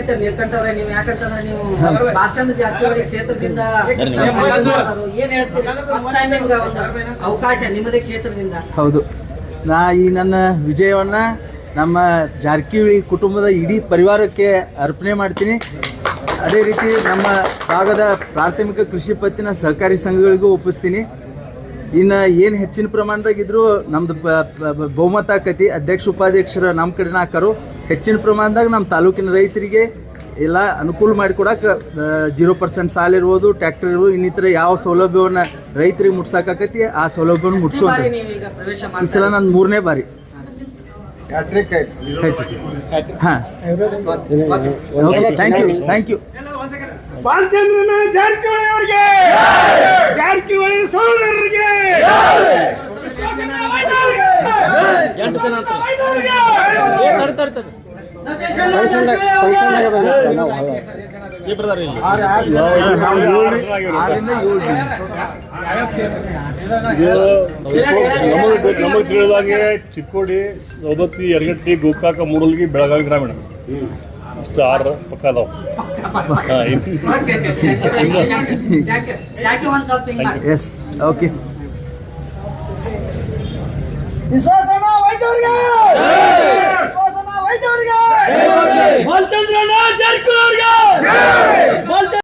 ಹೇಳ್ತೀರಿ ನೀಲ್ಕಂಠವ್ರೆ ನೀವು ಯಾಕಂತಂದ್ರೆ ನೀವು ಭಾಷಣ ಜಾರಕಿಹೊಳಿ ಕ್ಷೇತ್ರದಿಂದ. ಏನ್ ಹೇಳ್ತೀರಿ? ಅವಕಾಶ ನಿಮ್ಮದೇ ಕ್ಷೇತ್ರದಿಂದ. ಹೌದು. ನಾ ಈ ನನ್ನ ವಿಜಯವನ್ನ ನಮ್ಮ ಜಾರಕಿಹೊಳಿ ಕುಟುಂಬದ ಇಡೀ ಪರಿವಾರಕ್ಕೆ ಅರ್ಪಣೆ ಮಾಡ್ತೀನಿ. ಅದೇ ರೀತಿ ನಮ್ಮ ಭಾಗದ ಪ್ರಾಥಮಿಕ ಕೃಷಿ ಪತ್ತಿನ ಸಹಕಾರಿ ಸಂಘಗಳಿಗೂ ಒಪ್ಪಿಸ್ತೀನಿ. ಇನ್ನು ಏನು ಹೆಚ್ಚಿನ ಪ್ರಮಾಣದಾಗಿದ್ರು ನಮ್ದು ಪ- ಪ- ಪ- ಬಹುಮತ ಆಕತಿ. ಅಧ್ಯಕ್ಷ ಉಪಾಧ್ಯಕ್ಷರ ನಮ್ಮ ಕಡೆನ ಹಾಕರು. ಹೆಚ್ಚಿನ ಪ್ರಮಾಣದಾಗ ನಮ್ಮ ತಾಲೂಕಿನ ರೈತರಿಗೆ ಎಲ್ಲ ಅನುಕೂಲ ಮಾಡಿಕೊಡಕ್ಕೆ ಜೀರೋ ಪರ್ಸೆಂಟ್ ಸಾಲ ಇರ್ಬೋದು ಟ್ಯಾಕ್ಟರ್ ಇರ್ಬೋದು ಇನ್ನಿತರ ಯಾವ ಸೌಲಭ್ಯವನ್ನು ರೈತರಿಗೆ ಮುಟ್ಸಕ್ಕಾಕತಿ ಆ ಸೌಲಭ್ಯವನ್ನು ಮುಟ್ಸೋದು. ಮುಟ್ಸುವಂತ ನೀವು ಈಗ ಪ್ರವೇಶ ಈ ಸಲ ನಂದು ಮೂರನೇ ಬಾರಿ. ಹಾಂ. ಥ್ಯಾಂಕ್ ಯು ಥ್ಯಾಂಕ್ ಯು ನಮಗೆ ತಿಳಿದಾಗೆ ಚಿಕ್ಕೋಡಿ ಸೌದತ್ತಿ ಯರಗಟ್ಟಿ ಗೋಕಾಕ ಮೂಡಲ್ಗಿ ಬೆಳಗಾವಿ ಗ್ರಾಮೀಣ ಇಷ್ಟು ಆರು ಪಕ್ಕ ಅದಾವ ಎಸ್ ಓಕೆ ವಿಶ್ವಾಸನ Junior!